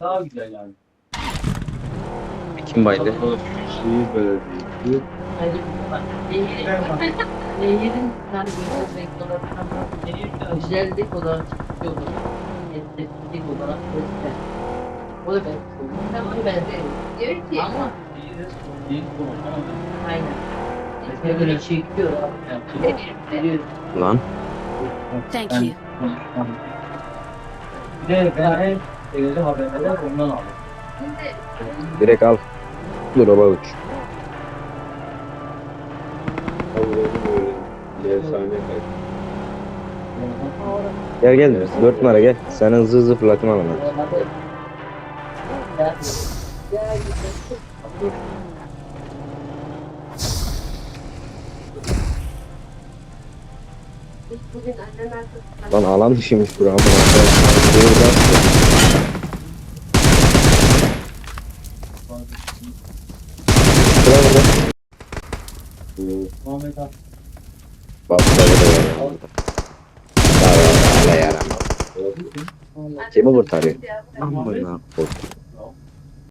Daha güzel yani. Kim baydı? Şehir Belediyesi. Nehirin yani göstermek olarak güzellik olarak çıkıyor olarak estetik olarak göster. O da ben Tamam ben de diyor ki ama ama aynen. Böyle çekiyor abi. Veriyor, veriyor. Lan. Thank you. Bir de ben en sevdiğim haberleri ondan aldım. Direkt al. Drop'a uç. Gel gel. 4 numara gel. Sen hızlı hızlı fırlatma alın. Lan alan dışıymış bura. Muhammed abi. Bak böyle yaramaz. Kimi kurtarıyor? Amına koydum.